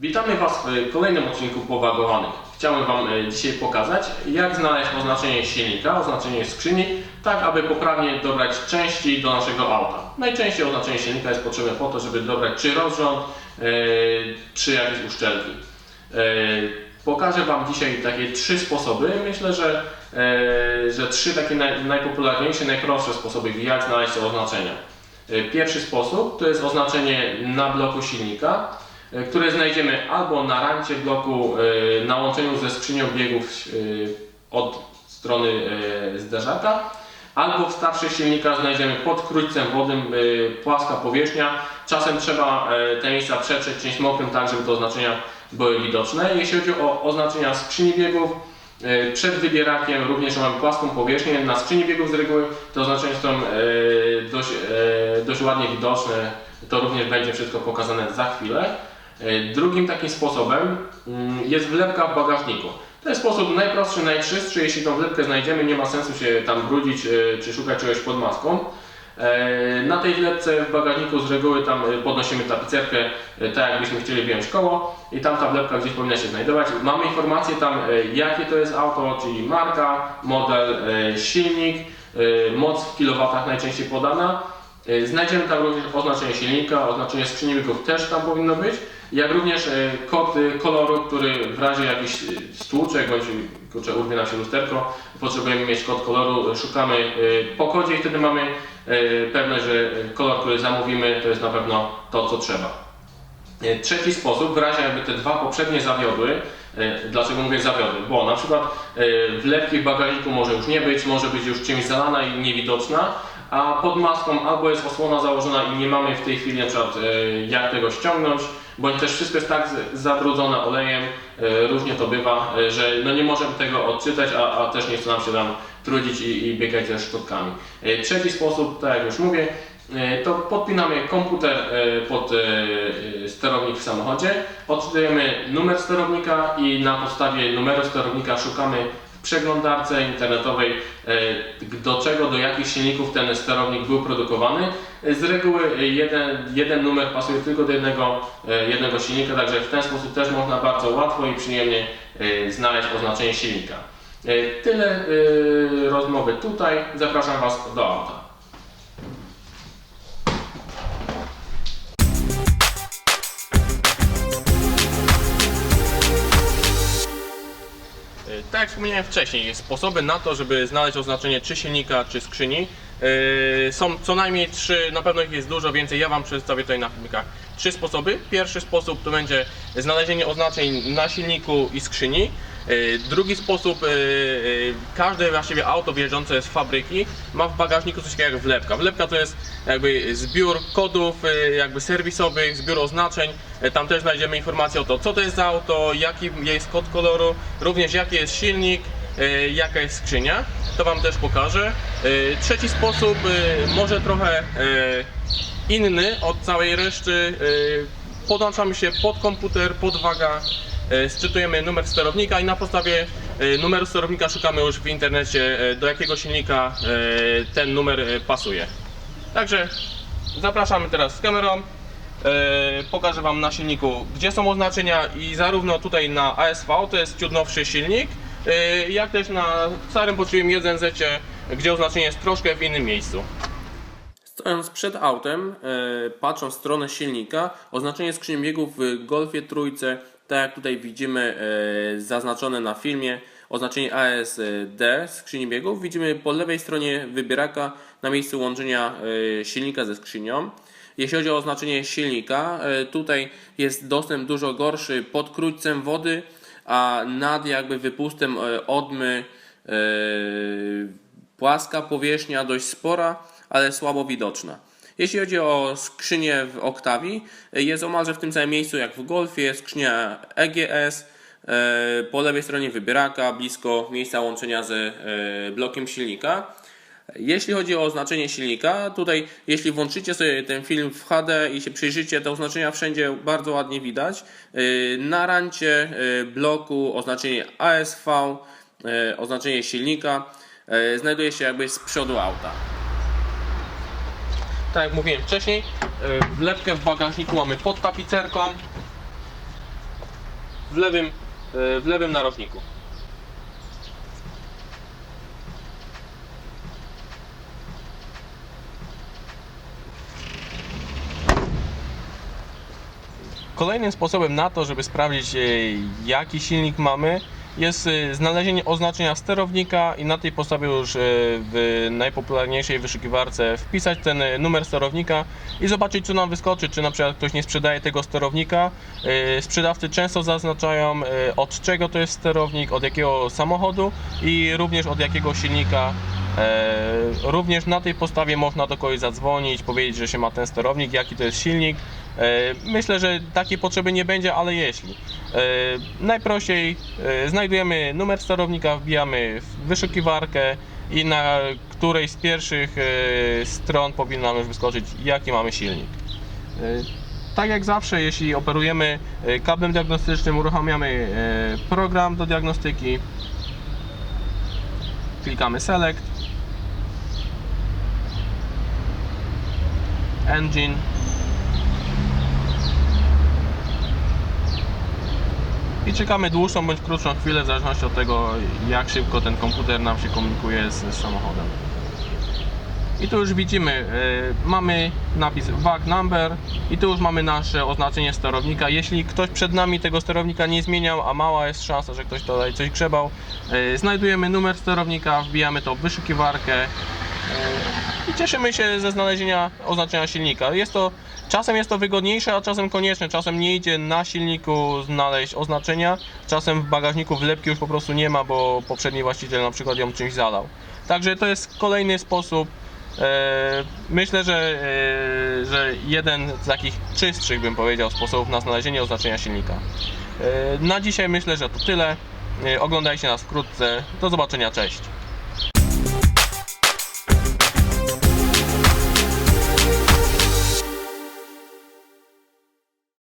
Witamy Was w kolejnym odcinku Powagowanych. Chciałem Wam e, dzisiaj pokazać, jak znaleźć oznaczenie silnika, oznaczenie skrzyni, tak aby poprawnie dobrać części do naszego auta. Najczęściej oznaczenie silnika jest potrzebne po to, żeby dobrać czy rozrząd, e, czy jakieś uszczelki. E, Pokażę Wam dzisiaj takie trzy sposoby. Myślę, że, że trzy takie naj, najpopularniejsze, najprostsze sposoby, jak znaleźć oznaczenia. Pierwszy sposób to jest oznaczenie na bloku silnika, które znajdziemy albo na rancie bloku e, na łączeniu ze skrzynią biegów e, od strony e, zderzaka, albo w starszych silnikach znajdziemy pod krójcem wody e, płaska powierzchnia. Czasem trzeba e, te miejsca przetrzeć czymś mokrym, tak żeby te oznaczenia były widoczne. Jeśli chodzi o oznaczenia skrzyni biegów, e, przed wybierakiem również mamy płaską powierzchnię. Na skrzyni biegów z reguły te oznaczenia są e, dość, e, dość ładnie widoczne. To również będzie wszystko pokazane za chwilę. E, Drugim takim sposobem mm, jest wlepka w bagażniku. To jest sposób najprostszy, najczystszy. Jeśli tą wlepkę znajdziemy, nie ma sensu się tam brudzić e, czy szukać czegoś pod maską. E, Na tej wlepce w bagażniku z reguły tam podnosimy tapicerkę, tak jakbyśmy chcieli wyjąć koło i tam ta wlepka gdzieś powinna się znajdować. Mamy informację tam jakie to jest auto, czyli marka, model, silnik, moc w kilowatach najczęściej podana. Znajdziemy tam również oznaczenie silnika, oznaczenie skrzyni biegów też tam powinno być, jak również e, kod e, koloru, który w razie jakichś e, stłuczek bądź kurczę, urwie się lusterko, potrzebujemy mieć kod koloru, szukamy po kodzie i wtedy mamy pewność, że kolor, który zamówimy, to jest na pewno to, co trzeba. Trzeci sposób, w razie jakby te dwa poprzednie zawiodły, dlaczego mówię zawiodły? Bo na przykład wlepki w bagażniku może już nie być, może być już czymś zalana i niewidoczna, a pod maską albo jest osłona założona i nie mamy w tej chwili na przykład jak tego ściągnąć, bądź też wszystko jest tak zabrudzone olejem, e, różnie to bywa, e, że no nie możemy tego odczytać, a, a też nie chce nam się tam trudzić i, i biegać ze szczotkami. E, Trzeci sposób, tak jak już mówię, to podpinamy komputer pod sterownik w samochodzie, odczytujemy numer sterownika i na podstawie numeru sterownika szukamy przeglądarce internetowej e, do czego, do jakich silników ten sterownik był produkowany. Z reguły jeden, jeden numer pasuje tylko do jednego, e, jednego silnika, także w ten sposób też można bardzo łatwo i przyjemnie e, znaleźć oznaczenie silnika. Tyle rozmowy tutaj. Zapraszam Was do auta. Tak jak wspomniałem wcześniej, sposoby na to, żeby znaleźć oznaczenie czy silnika, czy skrzyni e, są co najmniej trzy, na pewno ich jest dużo więcej. Ja Wam przedstawię tutaj na filmikach trzy sposoby. Pierwszy sposób to będzie znalezienie oznaczeń na silniku i skrzyni. E, Drugi sposób, e, e, każde właściwie auto wjeżdżące z fabryki ma w bagażniku coś takiego jak wlepka. Wlepka to jest jakby zbiór kodów jakby serwisowych, zbiór oznaczeń. Tam też znajdziemy informacje o to, co to jest za auto, jaki jest kod koloru, również jaki jest silnik, jaka jest skrzynia. To Wam też pokażę. Trzeci sposób, może trochę inny od całej reszty. Podłączamy się pod komputer, pod waga, sczytujemy numer sterownika i na podstawie e, numeru sterownika szukamy już w internecie, e, do jakiego silnika e, ten numer e, pasuje. Także zapraszamy teraz z kamerą. E, pokażę Wam na silniku, gdzie są oznaczenia i zarówno tutaj na ASV, to jest ciut nowszy silnik, e, jak też na starym poczułym 1Z, gdzie oznaczenie jest troszkę w innym miejscu. Stojąc przed autem, e, patrząc w stronę silnika, oznaczenie skrzyni biegów w Golfie trójce, tak jak tutaj widzimy e, zaznaczone na filmie, oznaczenie ASD skrzyni biegów, widzimy po lewej stronie wybieraka na miejscu łączenia e, silnika ze skrzynią. Jeśli chodzi o oznaczenie silnika, e, tutaj jest dostęp dużo gorszy pod krótcem wody, a nad jakby wypustem odmy płaska powierzchnia dość spora, ale słabo widoczna. Jeśli chodzi o skrzynię w Octavii, jest omalże w tym samym miejscu jak w Golfie, skrzynia EGS, e, po lewej stronie wybieraka, blisko miejsca łączenia z e, blokiem silnika. Jeśli chodzi o oznaczenie silnika, tutaj jeśli włączycie sobie ten film w HD i się przyjrzycie, te oznaczenia wszędzie bardzo ładnie widać. Na rancie bloku oznaczenie ASV, oznaczenie silnika znajduje się jakby z przodu auta. Tak jak mówiłem wcześniej, wlepkę w bagażniku mamy pod tapicerką. w lewym, e, w lewym narożniku. Kolejnym sposobem na to, żeby sprawdzić e, jaki silnik mamy jest e, znalezienie oznaczenia sterownika i na tej podstawie już e, w najpopularniejszej wyszukiwarce wpisać ten e, numer sterownika i zobaczyć co nam wyskoczy, czy na przykład ktoś nie sprzedaje tego sterownika. Sprzedawcy często zaznaczają od czego to jest sterownik, od jakiego samochodu i również od jakiego silnika. E, Również na tej podstawie można do kogoś zadzwonić, powiedzieć, że się ma ten sterownik, jaki to jest silnik. E, Myślę, że takiej potrzeby nie będzie, ale jeśli. E, Najprościej znajdujemy numer sterownika, wbijamy w wyszukiwarkę i na którejś z pierwszych stron powinno nam już wyskoczyć, jaki mamy silnik. Tak jak zawsze, jeśli operujemy kablem diagnostycznym, uruchamiamy program do diagnostyki, klikamy Select, Engine, i czekamy dłuższą bądź krótszą chwilę w zależności od tego jak szybko ten komputer nam się komunikuje z, z samochodem. I tu już widzimy, y, mamy napis VAG number i tu już mamy nasze oznaczenie sterownika. Jeśli ktoś przed nami tego sterownika nie zmieniał, a mała jest szansa, że ktoś tutaj coś grzebał, y, znajdujemy numer sterownika, wbijamy to w wyszukiwarkę y, i cieszymy się ze znalezienia oznaczenia silnika. Jest to, czasem jest to wygodniejsze, a czasem konieczne. Czasem nie idzie na silniku znaleźć oznaczenia, czasem w bagażniku wlepki już po prostu nie ma, bo poprzedni właściciel na przykład ją czymś zalał. Także to jest kolejny sposób. E, Myślę, że, e, że jeden z takich czystszych, bym powiedział, sposobów na znalezienie oznaczenia silnika. E, Na dzisiaj myślę, że to tyle. Oglądajcie nas wkrótce. Do zobaczenia, cześć.